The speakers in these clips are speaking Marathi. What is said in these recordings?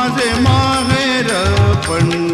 माझे माहेर पण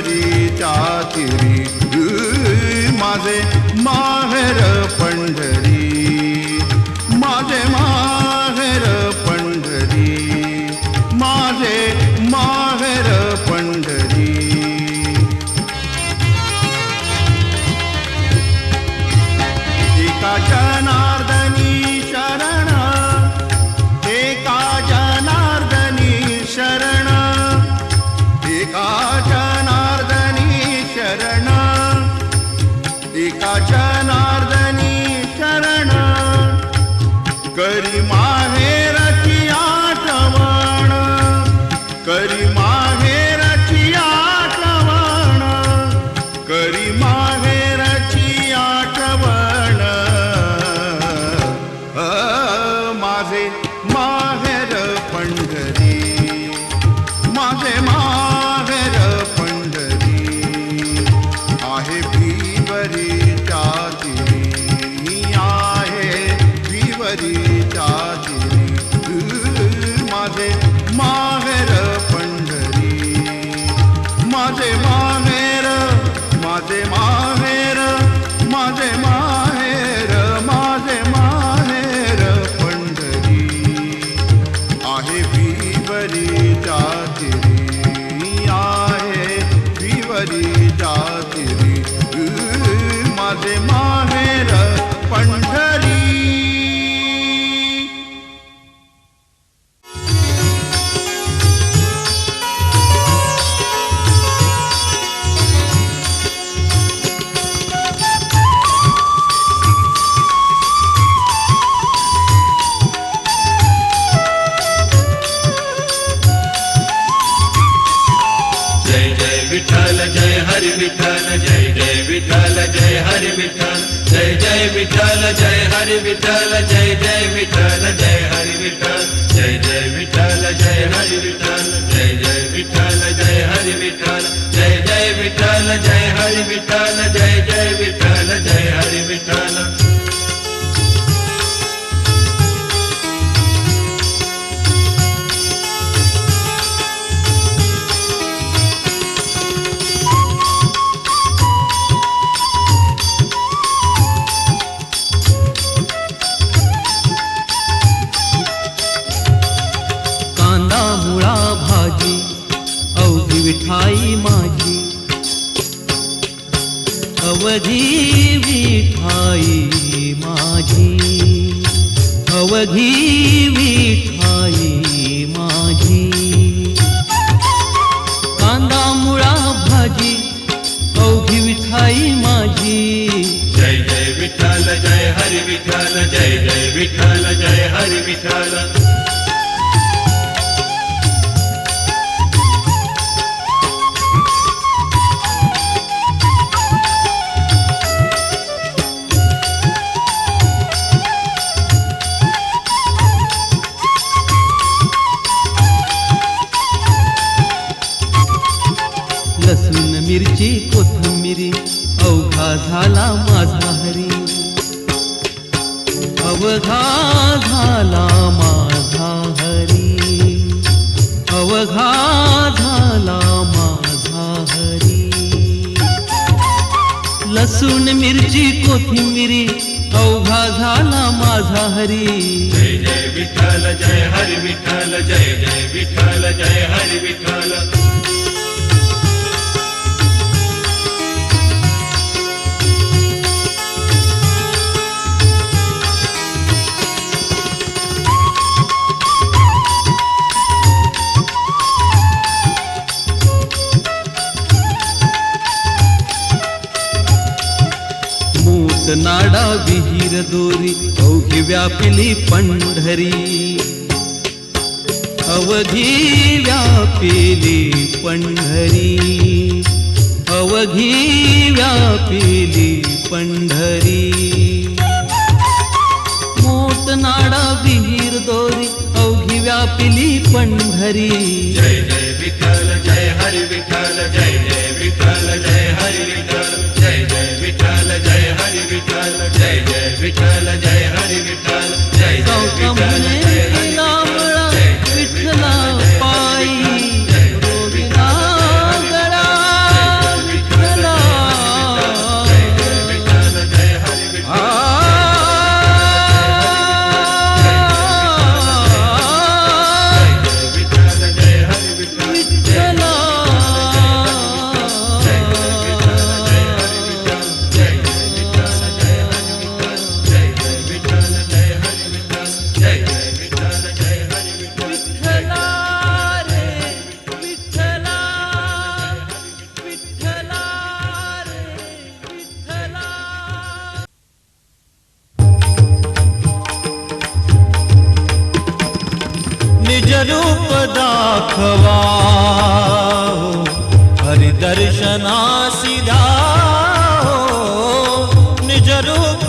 पंढरीच्या तिरी माझे माहेर पंढरी heart. विठ्ठल जय जय विठ्ठल अवघी विठाई माझी. अवघी विठाई माझी. कांदा मुळा भाजी अवघी विठाई माझी. जय जय विठ्ठल जय हरी विठ्ठल जय जय विठ्ठल जय हरी विठ्ठल. लसूण मिरची कोथिंबिरी अवघा झाला माझा हरी. जय जय विठ्ठल जय हरी विठ्ठल जय जय विठ्ठल जय हरी विठ्ठल. काढा विहीर दोरी अवघी व्यापिली पंढरी. अवघी व्यापिली पंढरी. अवघी व्यापिली पंढरी. मोठ नाडा विहीर दोरी अवघी व्यापिली पंढरी. निज रूप दाखवा हरि दर्शनासी द्याओ निज रूप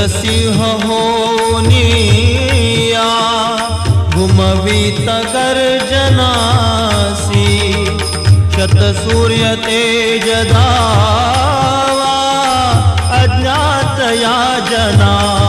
नरसिंह होनिया जनासी गर्जनासी शतसूर्य तेज अज्ञातया अज्ञात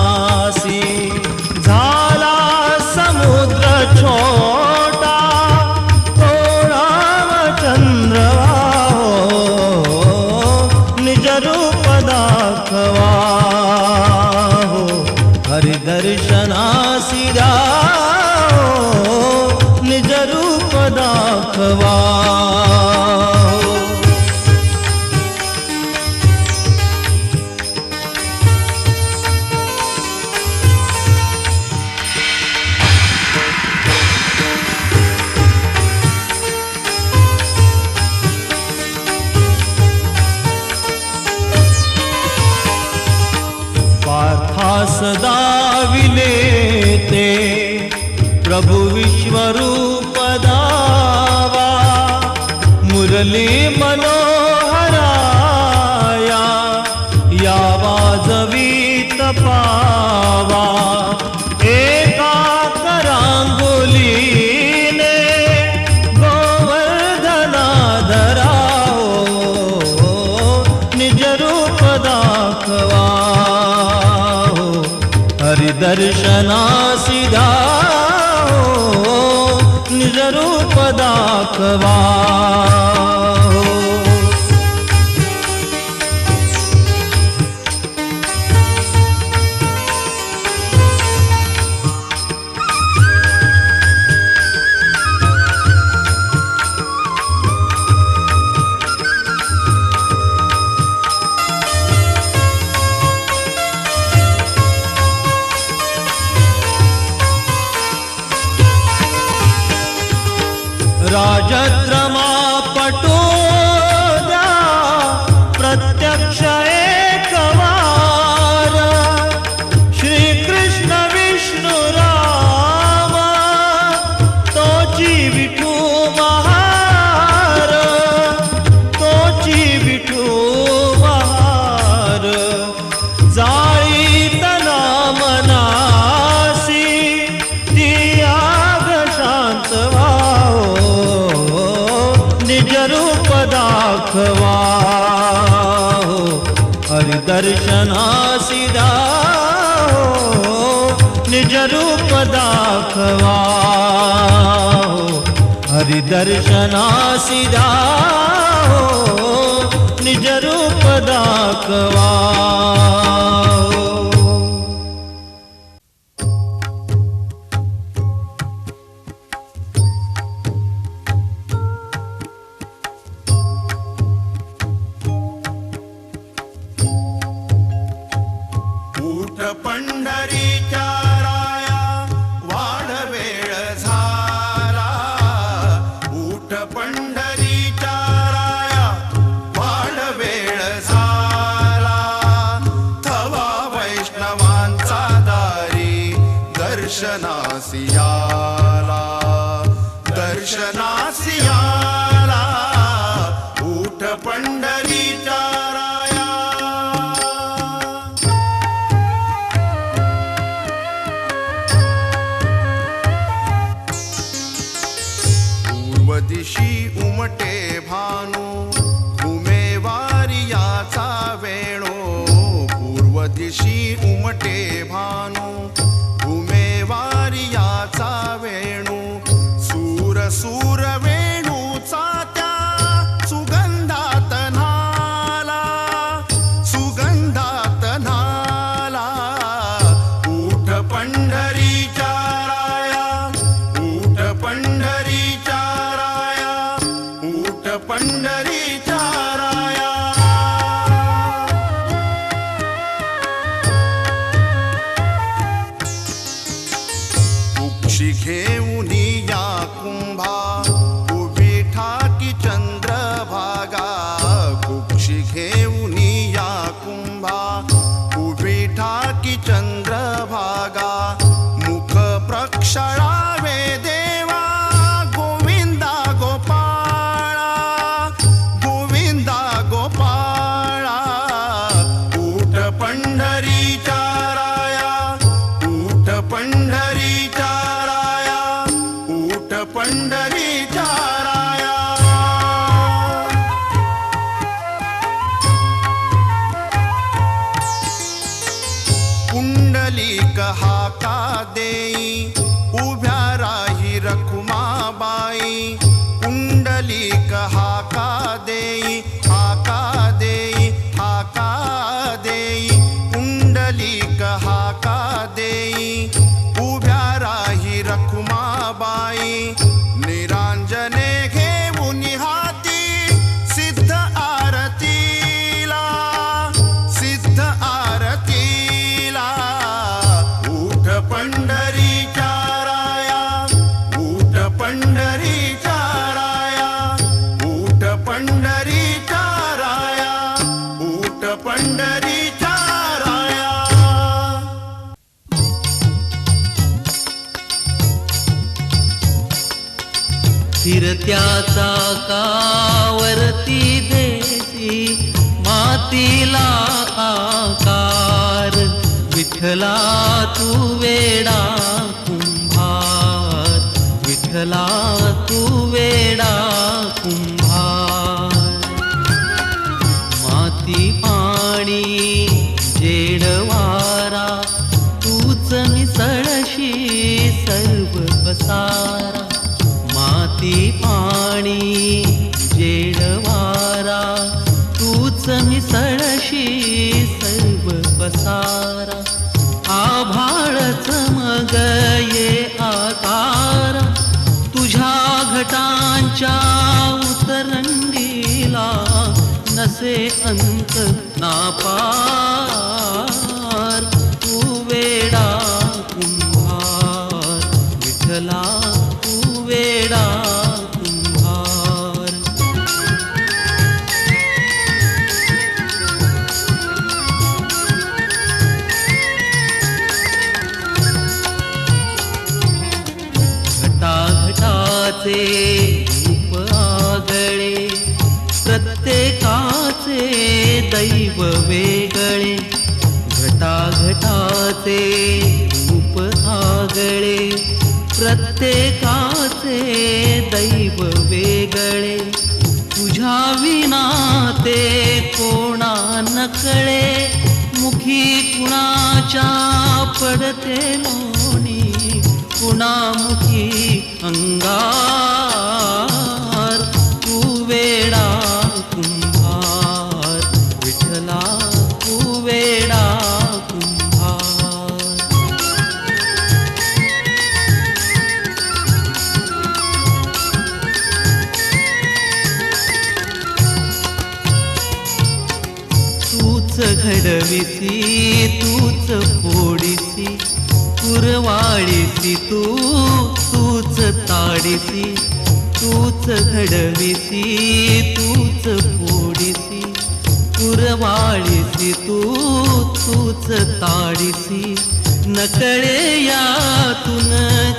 જના સીધા નિરરૂપ દાખવા राजद्र दर्शनासिदा हो निज रूप दाखवा। she तिला आकार विठला तू वेडा कुंभार विठला तू वेडा कुंभार. पसारा आभाळच मग ये आकार तुझ्या घटांच्या उतरंगीला नसे अंत नापा घटाघटाचे रूप आगळे प्रत्येकाचे दैव वेगळे. तुझ्या विना ते कोणा नकळे मुखी कुणाच्या पडते लोणी कुणामुखी अंगा कुरवाळीसी तू तूच ताडिसी तूच घडविसी तूच फोडिसी पुरवाळीसी तू तूच ताडिसी नकळे यातून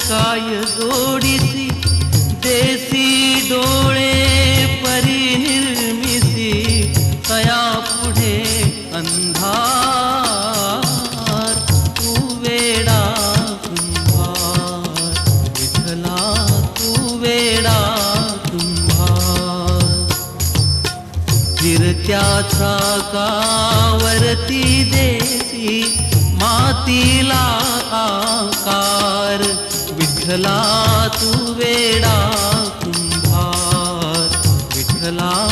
काय जोडिसी आकावरती कावरती देती मातीला आकार. विठ्ठला तू वेडा कुंभार. विठ्ठला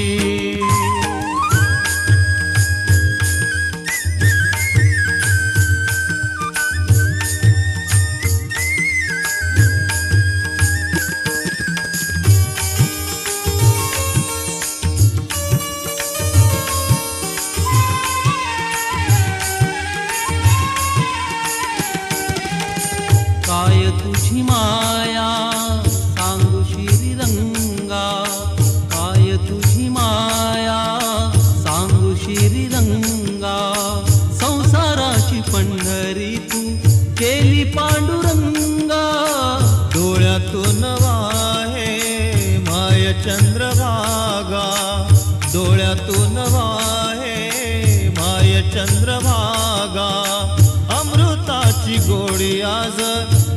अमृताची गोडी आज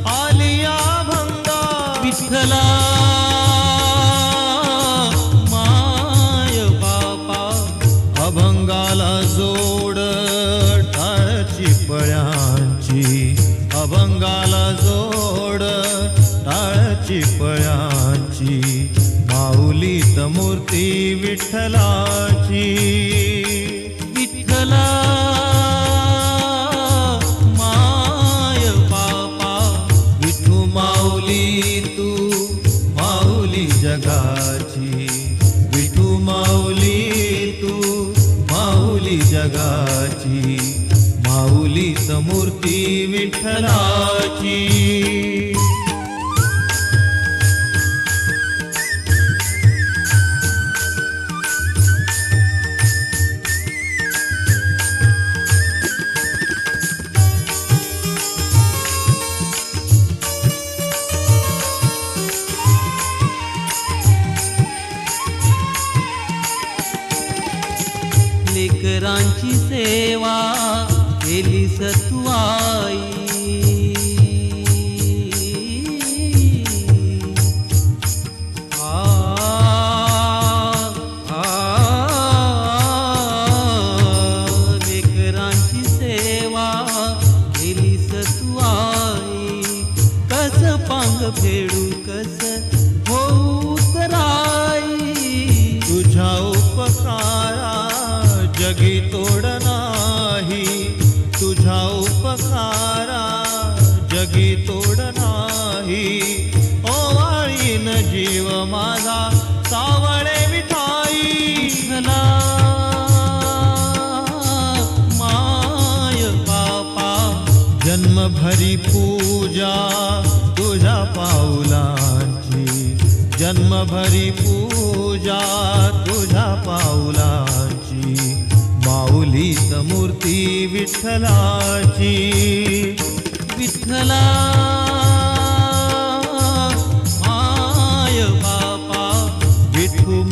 आलिया भंगा विठ्ठला. माय बापा अभंगाला जोड टाळची पळ्यांची. अभंगाला जोड टाळची पळ्यांची. माऊली मूर्ती विठ्ठलाची. विठ्ठला. मूर्ती विठ्ठला. सावळे विठाई विठ्ठला माय बापा जन्मभरी पूजा तुझ्या पाऊलांची जन्मभरी पूजा तुझ्या पाऊलाची माऊलीत मूर्ती विठ्ठलाची. विठ्ठला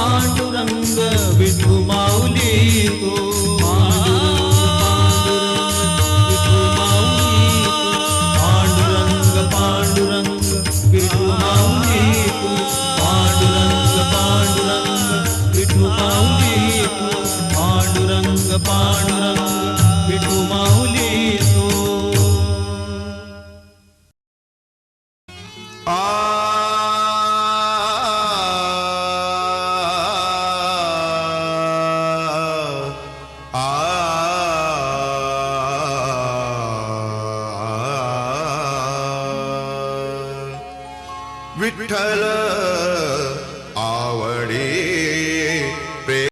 पांडुरंग विठू माऊली तू